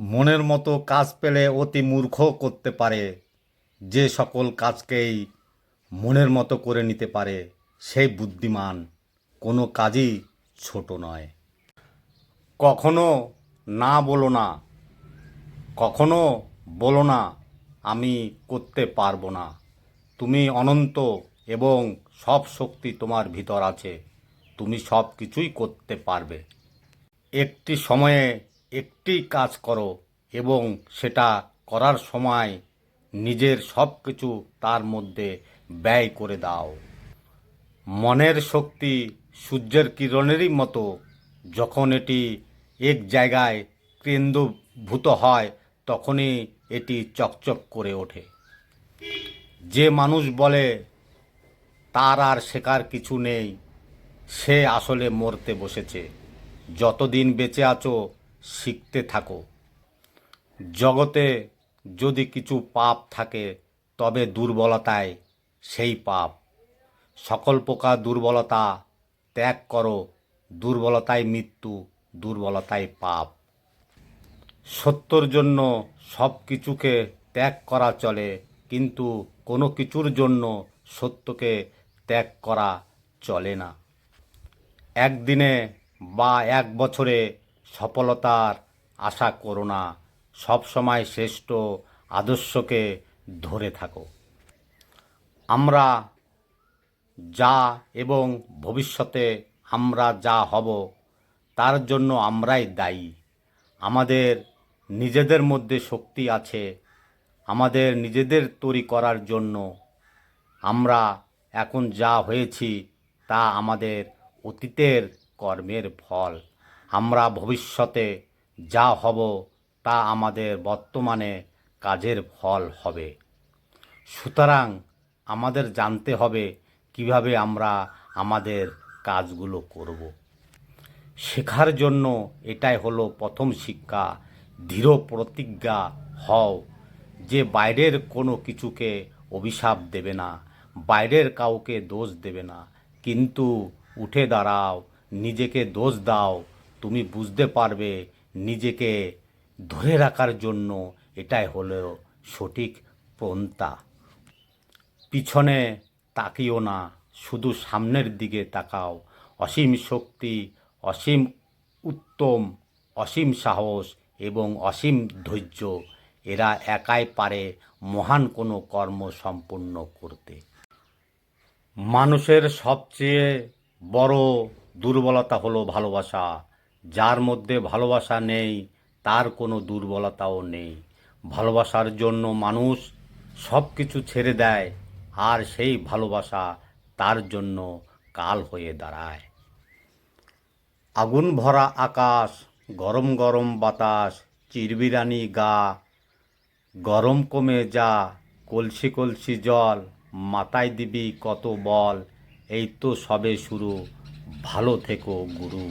মনের মতো কাজ পেলে অতি মূর্খ করতে পারে। যে সকল কাজকেই মনের মতো করে নিতে পারে, সেই বুদ্ধিমান কোনো কাজই ছোট নয়। কখনো না বলো না, কখনো বলো না, আমি করতে পারব না। তুমি অনন্ত এবং সব শক্তি তোমার ভিতর আছে, তুমি সব কিছুই করতে পারবে। একটি সময়ে একটি কাজ করো এবং সেটা করার সময় নিজের সব কিছু তার মধ্যে ব্যয় করে দাও। মনের শক্তি সূর্যের কিরণেরই মতো যখন এটি এক জায়গায় কেন্দ্রভূত হয়, তখনই এটি চকচক করে ওঠে। যে মানুষ বলে, তার আর শেখার কিছু নেই, সে আসলে মরতে বসেছে। যতদিন বেঁচে আছো শিখতে থাকো। জগতে যদি কিছু পাপ থাকে, তবে দুর্বলতায় সেই পাপ। সকল প্রকার দুর্বলতা ত্যাগ করো, দুর্বলতায় মৃত্যু, দুর্বলতায় পাপ। সত্যর জন্য সব কিছুকে ত্যাগ করা চলে, কিন্তু কোনো কিছুর জন্য সত্যকে ত্যাগ করা চলে না। একদিনে বা এক বছরে সফলতার আশা করো না। সবসময় শ্রেষ্ঠ আদর্শকে ধরে থাকো। আমরা যা এবং ভবিষ্যতে আমরা যা হব, তার জন্য আমরাই দায়ী। আমাদের নিজেদের মধ্যে শক্তি আছে। আমাদের নিজেদের তৈরি করার জন্য আমরা এখন যা হয়েছি, তা আমাদের অতীতের কর্মের ফল। আমরা ভবিষ্যতে যা হব তা আমাদের বর্তমানে কাজের ফল হবে। সুতরাং আমাদের জানতে হবে কীভাবে আমরা আমাদের কাজগুলো করব। শেখার জন্য এটাই হলো প্রথম শিক্ষা, দৃঢ় প্রতিজ্ঞা হও যে বাইরের কোনো কিছুকে অভিশাপ দেবে না, বাইরের কাউকে দোষ দেবে না। কিন্তু উঠে দাঁড়াও, নিজেকে দোষ দাও তুমি বুঝতে পারবে নিজেকে ধরে রাখার জন্য এটাই হলো সঠিক পন্থা। পিছনে তাকিও না, শুধু সামনের দিকে তাকাও। অসীম শক্তি, অসীম উত্তম, অসীম সাহস এবং অসীম ধৈর্য, এরা একাই পারে মহান কোনো কর্ম সম্পূর্ণ করতে। মানুষের সবচেয়ে বড় দুর্বলতা হলো ভালোবাসা। যার মধ্যে ভালোবাসা নেই, তার কোনো দুর্বলতাও নেই। ভালোবাসার জন্য মানুষ সব কিছু ছেড়ে দেয়, আর সেই ভালোবাসা তার জন্য কাল হয়ে দাঁড়ায়। আগুন ভরা আকাশ, গরম গরম বাতাস, চিরবিরানি গা, গরম কমে যা, কলসি কলসি জল, মাথায় দিবি কত বল, এই তো সবে শুরু। ভালো থেকো, গুরু।